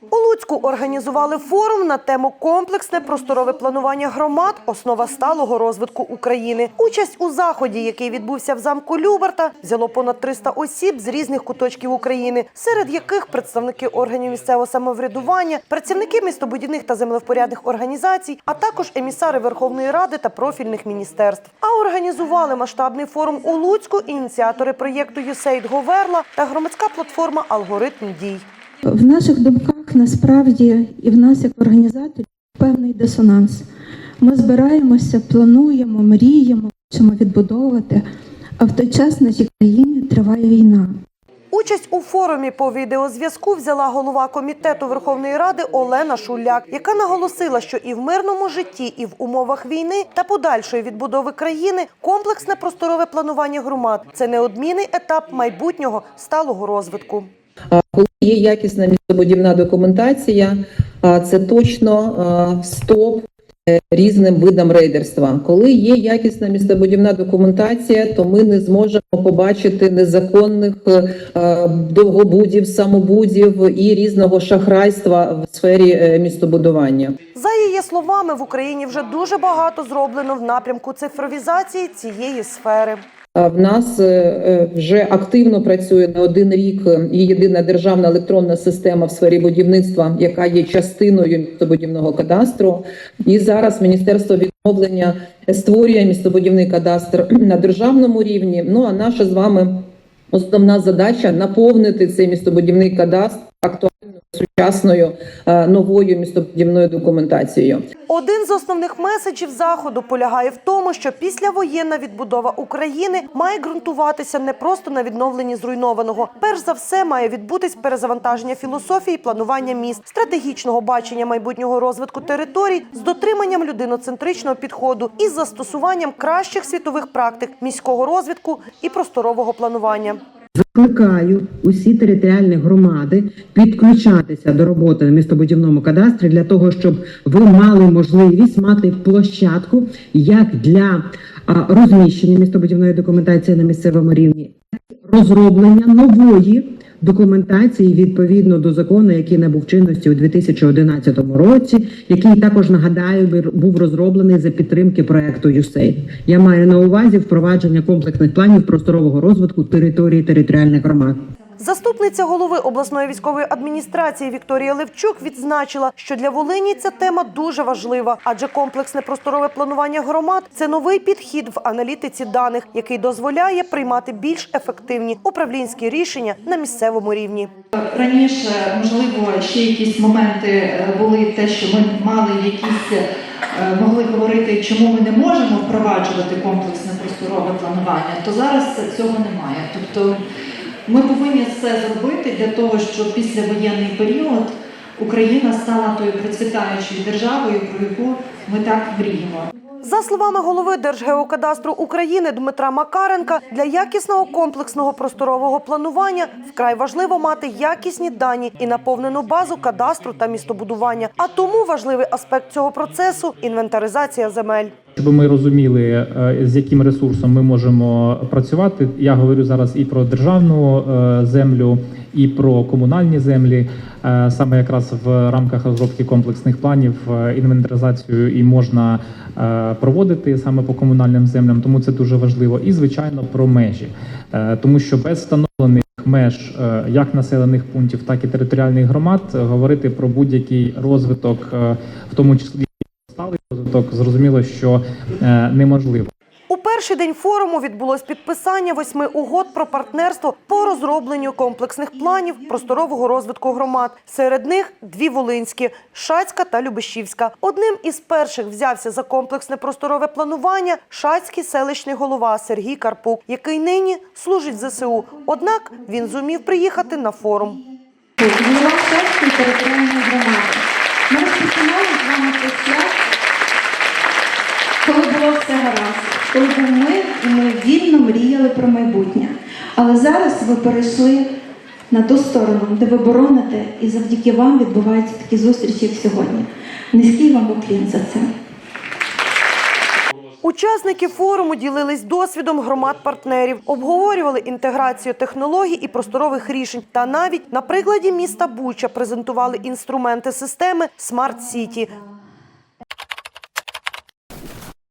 У Луцьку організували форум на тему комплексне просторове планування громад, основа сталого розвитку України. Участь у заході, який відбувся в замку Любарта, взяло понад 300 осіб з різних куточків України, серед яких представники органів місцевого самоврядування, працівники містобудівних та землевпорядних організацій, а також емісари Верховної Ради та профільних міністерств. А організували масштабний форум у Луцьку ініціатори проєкту «USAID Говерла та громадська платформа Алгоритм дій. В наших думках насправді і в нас, як організаторів, певний дисонанс. Ми збираємося, плануємо, мріємо, хочемо відбудовувати, а в той час в нашій країні триває війна. Участь у форумі по відеозв'язку взяла голова комітету Верховної Ради Олена Шуляк, яка наголосила, що і в мирному житті, і в умовах війни та подальшої відбудови країни комплексне просторове планування громад це неодмінний етап майбутнього сталого розвитку. Коли є якісна містобудівна документація, це точно стоп е, різним видам рейдерства. Коли є якісна містобудівна документація, то ми не зможемо побачити незаконних е, довгобудів, самобудів і різного шахрайства в сфері е, містобудування. За її словами, в Україні вже дуже багато зроблено в напрямку цифровізації цієї сфери. В нас е, е, вже активно працює не один рік е, єдина державна електронна система в сфері будівництва, яка є частиною містобудівного кадастру. І зараз Міністерство відновлення створює містобудівний кадастр на державному рівні. Ну а наша з вами основна задача наповнити цей містобудівний кадастр актуальною сучасною е, новою містобудівною документацією. Один з основних меседжів заходу полягає в тому, що післявоєнна відбудова України має ґрунтуватися не просто на відновленні зруйнованого. Перш за все має відбутись перезавантаження філософії планування міст, стратегічного бачення майбутнього розвитку територій з дотриманням людиноцентричного підходу і застосуванням кращих світових практик міського розвитку і просторового планування. Закликаю усі територіальні громади підключатися до роботи на містобудівному кадастрі для того, щоб ви мали можливість мати площадку як для розміщення містобудівної документації на місцевому рівні, розроблення нової документації відповідно до закону, який набув чинності у 2011 році, який також нагадаю був розроблений за підтримки проекту USAID. Я маю на увазі впровадження комплексних планів просторового розвитку території територіальних громад. Заступниця голови обласної військової адміністрації Вікторія Левчук відзначила, що для Волині ця тема дуже важлива, адже комплексне просторове планування громад це новий підхід в аналітиці даних, який дозволяє приймати більш ефективні управлінські рішення на місцевому рівні. Раніше, можливо, ще якісь моменти е, були те, що ми мали якісь е, могли говорити, чому ми не можемо впроваджувати комплексне просторове планування, то зараз цього немає. Тобто ми повинні все зробити для того, щоб післявоєнний період Україна стала тою процвітаючою державою, про яку ми так мріємо. За словами голови Держгеокадастру України Дмитра Макаренка, для якісного комплексного просторового планування вкрай важливо мати якісні дані і наповнену базу кадастру та містобудування. А тому важливий аспект цього процесу інвентаризація земель. Щоб ми розуміли, е, з яким ресурсом ми можемо працювати. Я говорю зараз і про державну е, землю, і про комунальні землі. Е, Саме якраз в рамках розробки комплексних планів інвентаризацію і можна проводити саме по комунальним землям, тому це дуже важливо. І звичайно про межі, тому що без встановлених меж як населених пунктів, так і територіальних громад говорити про будь-який розвиток, в тому числі розвиток, зрозуміло, що е, неможливо. У перший день форуму відбулось підписання восьми угод про партнерство по розробленню комплексних планів просторового розвитку громад. Серед них дві волинські Шацька та Любешівська. Одним із перших взявся за комплексне просторове планування Шацький селищний голова Сергій Карпук, який нині служить ЗСУ. Однак він зумів приїхати на форум. Голова Шацької територіальної громади. Ми розпочинали з вами коли було все гаразд, коли був мир, і ми вільно мріяли про майбутнє. Але зараз ви перейшли на ту сторону, де ви бороните, і завдяки вам відбуваються такі зустрічі, як сьогодні. Низький вам уклін за це. Учасники форуму ділились досвідом громад-партнерів, обговорювали інтеграцію технологій і просторових рішень. Та навіть на прикладі міста Буча презентували інструменти системи Смарт Сіті.